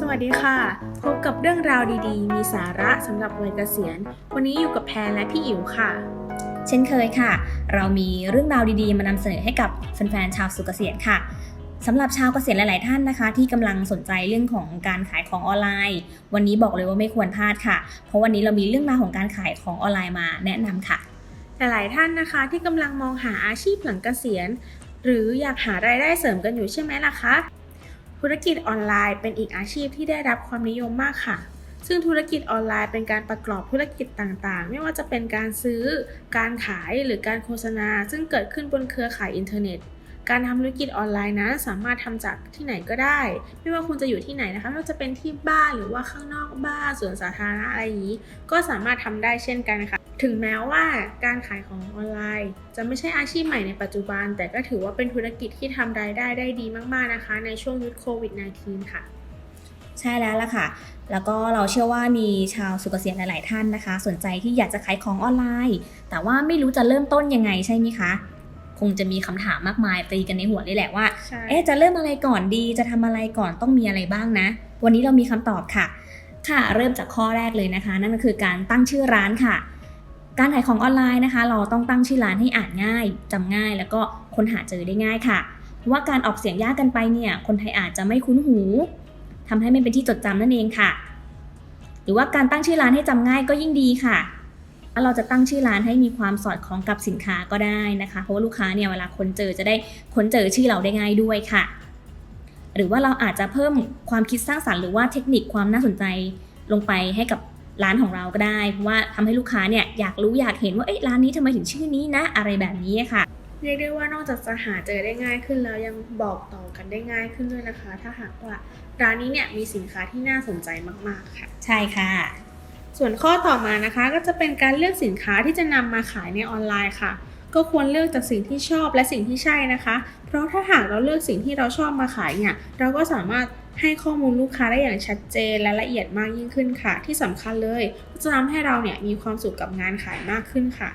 สวัสดีค่ะ พบกับเรื่องราวดีๆ มีสาระสำหรับวัยเกษียณ วันนี้อยู่กับแพรและพี่อิ๋วค่ะ เช่นเคยค่ะ เรามีเรื่องราวดีๆ มานำเสนอให้กับแฟนๆชาวสุเกษียณค่ะสำหรับชาวเกษียณหลาย ๆ ท่านนะคะ ที่กำลังสนใจเรื่องของการขายของออนไลน์ วันนี้บอกเลยว่าไม่ควรพลาดค่ะ เพราะวันนี้เรามีเรื่องราวของการขายของออนไลน์มาแนะนำค่ะ หลายๆท่านนะคะ ที่กำลังมองหาอาชีพหลังเกษียณ หรืออยากหารายได้เสริมกันอยู่ใช่ไหมล่ะคะ ธุรกิจออนไลน์เป็นอีกอาชีพที่ได้รับความนิยมมากค่ะ ซึ่งธุรกิจออนไลน์เป็นการประกอบธุรกิจต่างๆ ไม่ว่าจะเป็นการซื้อ การขายหรือการโฆษณา ซึ่งเกิดขึ้นบนเครือข่ายอินเทอร์เน็ต การทำธุรกิจออนไลน์นั้นสามารถทำจากที่ไหนก็ได้ ไม่ว่าคุณจะอยู่ที่ไหนนะคะไม่ว่าจะเป็นที่บ้านหรือว่าข้างนอกบ้านสวนสาธารณะอะไรอย่างนี้ ก็สามารถทำได้เช่นกันค่ะถึงแม้ว่าการขายของออนไลน์ จะไม่ใช่อาชีพใหม่ในปัจจุบัน แต่ก็ถือว่าเป็นธุรกิจที่ทำรายได้ได้ดีมากๆนะคะ ในช่วงยุคโควิด -19 ค่ะ ใช่แล้วล่ะค่ะ แล้วก็เราเชื่อว่ามีชาวสุเกษียณหลาย ๆ ท่านนะคะ สนใจที่อยากจะขายของออนไลน์ แต่ว่าไม่รู้จะเริ่มต้นยังไงใช่ไหมคะ คงจะมีคำถามมากมายตีกันในหัวเลยแหละว่าใช่เอ๊ะจะเริ่มอะไรก่อนดี จะทำอะไรก่อนต้องมีอะไรบ้างนะ วันนี้เรามีคำตอบค่ะ ค่ะ เริ่มจากข้อแรกเลยนะคะ นั่นก็คือการตั้งชื่อร้านค่ะ การขายของออนไลน์นะคะ เราต้องตั้งชื่อร้านให้อ่านง่ายจำง่าย แล้วก็ค้นหาเจอได้ง่ายค่ะ เพราะว่าการออกเสียงยากกันไปเนี่ย คนไทยอาจจะไม่คุ้นหูทำให้ไม่เป็นที่จดจำนั่นเองค่ะ หรือว่าการตั้งชื่อร้านให้จำง่ายก็ยิ่งดีค่ะแล้ว เราจะตั้งชื่อร้านให้มีความสอดคล้องกับสินค้าก็ได้นะคะ เพราะว่าลูกค้าเนี่ยเวลาค้นเจอจะได้ค้นเจอชื่อเราได้ง่ายด้วยค่ะ หรือว่าเราอาจจะเพิ่มความคิดสร้างสรรค์หรือว่าเทคนิคความน่าสนใจลงไปให้กับร้านของเราก็ได้เพราะว่าทำให้ลูกค้าเนี่ยอยากรู้อยากเห็นว่าเอ๊ะร้านนี้ทำไมถึงชื่อนี้นะอะไรแบบนี้ค่ะ เรียกได้ว่านอกจากจะหาเจอได้ง่ายขึ้นแล้วยังบอกต่อกันได้ง่ายขึ้นด้วยนะคะ ถ้าหากว่าร้านนี้เนี่ยมีสินค้าที่น่าสนใจมากๆค่ะ ใช่ค่ะ ส่วนข้อต่อมานะคะก็จะเป็นการเลือกสินค้าที่จะนำมาขายในออนไลน์ค่ะ ก็ควรเลือกจากสิ่งที่ชอบและสิ่งที่ใช่นะคะ เพราะถ้าหากเราเลือกสิ่งที่เราชอบมาขายเนี่ยเราก็สามารถให้ข้อมูลลูกค้าได้อย่างชัดเจนและละเอียดมากยิ่งขึ้นค่ะ ที่สำคัญเลยก็จะทำให้เราเนี่ยมีความสุขกับงานขายมากขึ้นค่ะ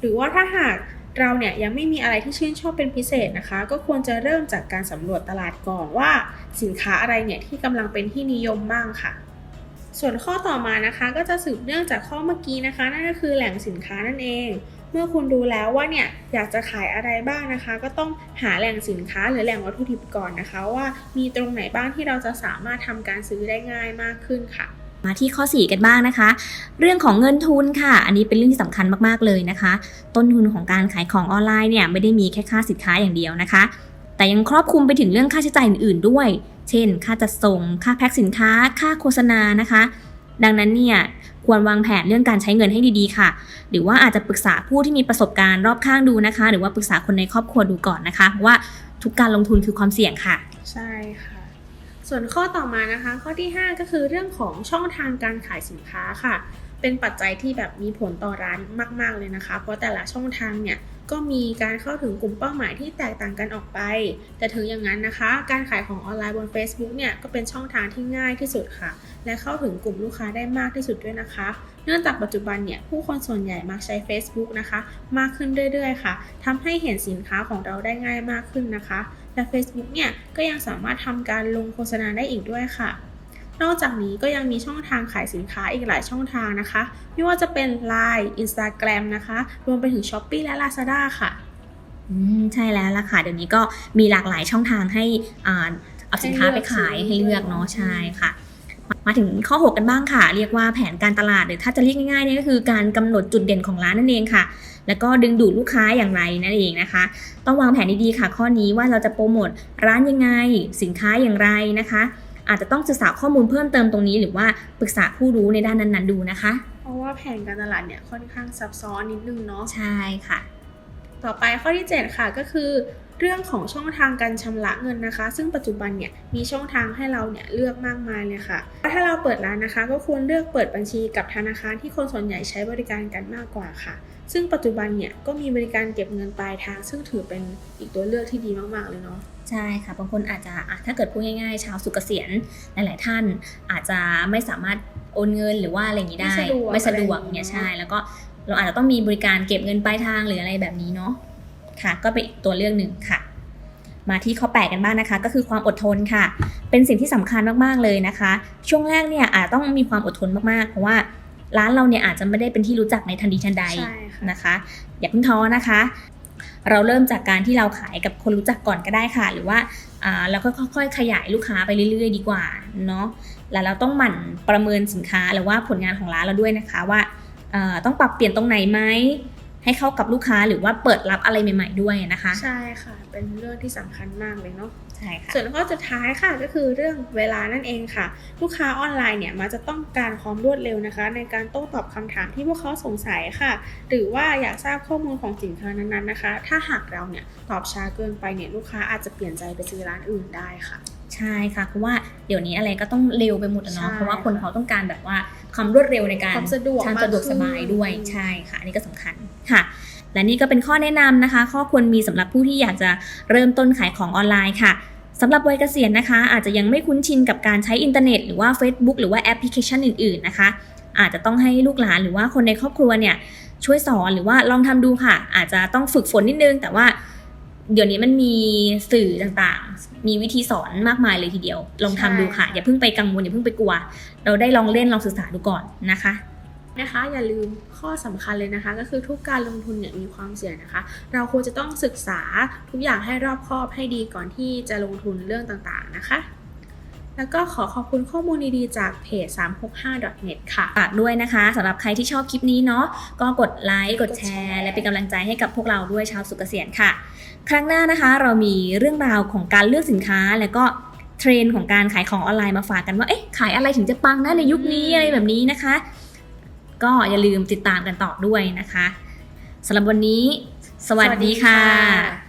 หรือว่าถ้าหากเราเนี่ยยังไม่มีอะไรที่ชื่นชอบเป็นพิเศษนะคะ ก็ควรจะเริ่มจากการสำรวจตลาดก่อนว่า สินค้าอะไรเนี่ยที่กำลังเป็นที่นิยมบ้างค่ะ ส่วนข้อต่อมานะคะก็จะสืบเนื่องจากข้อเมื่อกี้นะคะ นั่นก็คือแหล่งสินค้านั่นเอง เมื่อคุณดูแล้วว่าเนี่ยอยากจะขายอะไรบ้างนะคะ ก็ต้องหาแหล่งสินค้าหรือแหล่งวัตถุดิบก่อนนะคะ ว่ามีตรงไหนบ้างที่เราจะสามารถทำการซื้อได้ง่ายมากขึ้นค่ะมาที่ข้อ 4 กันบ้างนะคะ เรื่องของเงินทุนค่ะ อันนี้เป็นเรื่องที่สำคัญมากๆเลยนะคะ ต้นทุนของการขายของออนไลน์เนี่ยไม่ได้มีแค่ค่าสินค้าอย่างเดียวนะคะ แต่ยังครอบคลุมไปถึงเรื่องค่าใช้จ่ายอื่นๆด้วย เช่น ค่าจัดส่ง ค่าแพ็คสินค้า ค่าโฆษณานะคะ ดังนั้นเนี่ยควรวางแผนเรื่องการใช้เงินให้ดีๆค่ะ หรือว่าอาจจะปรึกษาผู้ที่มีประสบการณ์รอบข้างดูนะคะ หรือว่าปรึกษาคนในครอบครัวดูก่อนนะคะเพราะว่าทุกการลงทุนคือความเสี่ยงค่ะ ใช่ค่ะ ส่วนข้อต่อมานะคะ ข้อที่ 5 ก็คือเรื่องของช่องทางการขายสินค้าค่ะ เป็นปัจจัยที่แบบมีผลต่อร้านมาก ๆเลยนะคะ เพราะแต่ละช่องทางเนี่ย ก็มีการเข้าถึงกลุ่มเป้าหมายที่แตกต่างกันออกไป แต่ถึงอย่างนั้นนะคะ การขายของออนไลน์บน Facebook เนี่ยก็เป็นช่องทางที่ง่ายที่สุดค่ะ และเข้าถึงกลุ่มลูกค้าได้มากที่สุดด้วยนะคะ เนื่องจากปัจจุบันเนี่ยผู้คนส่วนใหญ่มักใช้ Facebook นะคะ มากขึ้นเรื่อยๆ ค่ะทำให้เห็นสินค้าของเราได้ง่ายมากขึ้นนะคะ และ Facebook เนี่ยก็ยังสามารถทำการลงโฆษณาได้อีกด้วยค่ะ นอกจากนี้ก็ยังมีช่องทางขายสินค้าอีกหลายช่องทางนะคะ ไม่ว่าจะเป็น Line Instagram นะคะ รวมไปถึง Shopee และ Lazada ค่ะ อืม ใช่แล้วล่ะค่ะ เดี๋ยวนี้ก็มีหลากหลายช่องทางให้อ่าเอาสินค้าไปขายให้เลือกเนาะใช่ค่ะ มาถึงข้อ 6 กันบ้างค่ะ เรียกว่าแผนการตลาดหรือถ้าจะเรียกง่ายๆเนี่ยก็คือการกำหนดจุดเด่นของร้านนั่นเองค่ะ แล้วก็ดึงดูดลูกค้าอย่างไรนั่นเองนะคะ ต้องวางแผนดีๆค่ะ ข้อนี้ว่าเราจะโปรโมทร้านยังไง สินค้าอย่างไรนะคะ อาจจะต้องศึกษาข้อมูลเพิ่มเติมตรงนี้ หรือว่าปรึกษาผู้รู้ในด้านนั้นๆดูนะคะ เพราะว่าแผนการตลาดเนี่ยค่อนข้างซับซ้อนนิดนึงเนาะใช่ค่ะ ต่อไปข้อที่ 7 ค่ะก็คือเรื่องของช่องทางการชำระเงินนะคะ ซึ่งปัจจุบันเนี่ยมีช่องทางให้เราเนี่ยเลือกมากมายเลยค่ะ ถ้าเราเปิดร้านนะคะ ก็ควรเลือกเปิดบัญชีกับธนาคารที่คนส่วนใหญ่ใช้บริการกันมากกว่าค่ะ ซึ่งปัจจุบันเนี่ยก็มีบริการเก็บเงินปลายทาง ซึ่งถือเป็นอีกตัวเลือกที่ดีมากๆเลยเนาะ ใช่ค่ะบางคนอาจจะอะถ้าเกิดพูดง่ายๆ ชาวสุกเกษียณหลาย ๆ ท่านอาจจะไม่สามารถโอนเงินหรือว่าอะไรอย่างนี้ได้ ไม่สะดวกไม่สะดวกอะไรอย่างนี้เนี่ยเนอะใช่ แล้วก็เราอาจจะต้องมีบริการเก็บเงินปลายทางหรืออะไรแบบนี้เนาะค่ะ ก็เป็นอีกตัวเลือกหนึ่งค่ะ มาที่ข้อ 8 กันบ้างนะคะ ก็คือความอดทนค่ะ เป็นสิ่งที่สำคัญมากๆเลยนะคะ ช่วงแรกเนี่ยอาจต้องมีความอดทนมากๆ เพราะว่าร้านเราเนี่ยอาจจะไม่ได้เป็นที่รู้จักในทันทีทันใดใช่ค่ะนะคะ อย่าเพิ่งท้อนะคะ เราเริ่มจากการที่เราขายกับคนรู้จักก่อนก็ได้ค่ะ หรือว่าอ่าเราก็ค่อยๆ ขยายลูกค้าไปเรื่อยๆ ดีกว่าเนาะแล้วเราต้องหมั่นประเมินสินค้าหรือว่าผลงานของร้านเราด้วยนะคะว่าอ่อต้องปรับเปลี่ยนตรงไหนไหมให้เข้ากับลูกค้าหรือว่าเปิดรับอะไรใหม่ ๆ ด้วยนะคะ ใช่ค่ะ เป็นเรื่องที่สำคัญมากเลยเนาะ ใช่ค่ะส่วนข้อสุดท้ายค่ะก็คือเรื่องเวลานั่นเองค่ะ ลูกค้าออนไลน์เนี่ยมักจะต้องการความรวดเร็วนะคะ ในการโต้ตอบคำถามที่พวกเขาสงสัยค่ะ หรือว่าอยากทราบข้อมูลของสินค้านั้นๆนะคะ ถ้าหากเราเนี่ยตอบช้าเกินไปเนี่ยลูกค้าอาจจะเปลี่ยนใจไปซื้อร้านอื่นได้ค่ะใช่ค่ะเพราะว่าเดี๋ยวนี้อะไรก็ต้องเร็วไปหมดอะเนาะใช่เพราะว่าคนเขาต้องการแบบว่าความรวดเร็วในการความสะดวกทางมากสะดวกขึ้นสบายด้วยใช่ค่ะอันนี้ก็สำคัญค่ะ และนี่ก็เป็นข้อแนะนำนะคะ ข้อควรมีสำหรับผู้ที่อยากจะเริ่มต้นขายของออนไลน์ค่ะสำหรับวัยเกษียณนะคะ อาจจะยังไม่คุ้นชินกับการใช้อินเทอร์เน็ตหรือว่า Facebook หรือว่าแอปพลิเคชันอื่นๆนะคะ อาจจะต้องให้ลูกหลานหรือว่าคนในครอบครัวเนี่ยช่วยสอนหรือว่าลองทำดูค่ะ อาจจะต้องฝึกฝนนิดนึง แต่ว่าเดี๋ยวนี้มันมีสื่อต่างๆ มีวิธีสอนมากมายเลยทีเดียว ลองทำดูค่ะ อย่าเพิ่งไปกังวลอย่าเพิ่งไปกลัว เราได้ลองเล่นลองศึกษาดูก่อนนะคะ นะคะ อย่าลืมข้อสำคัญเลยนะคะ ก็คือทุกการลงทุนเนี่ยมีความเสี่ยงนะคะ เราควรจะต้องศึกษาทุกอย่างให้รอบคอบให้ดีก่อนที่จะลงทุนเรื่องต่างๆนะคะแล้วก็ขอขอบคุณข้อมูลดีๆจากเพจ 365.net ค่ะฝากด้วยนะคะสำหรับใครที่ชอบคลิปนี้เนาะก็กดไลค์กดแชร์ และเป็นกำลังใจให้กับพวกเราด้วยชาวสุกเกษียณค่ะ ครั้งหน้านะคะ เรามีเรื่องราวของการเลือกสินค้า แล้วก็เทรนด์ของการขายของออนไลน์มาฝากกันว่าเอ๊ะขายอะไรถึงจะปังนะในยุคนี้อะไรแบบนี้นะคะ ก็อย่าลืมติดตามกันต่อด้วยนะคะสำหรับวันนี้ สวัสดีค่ะ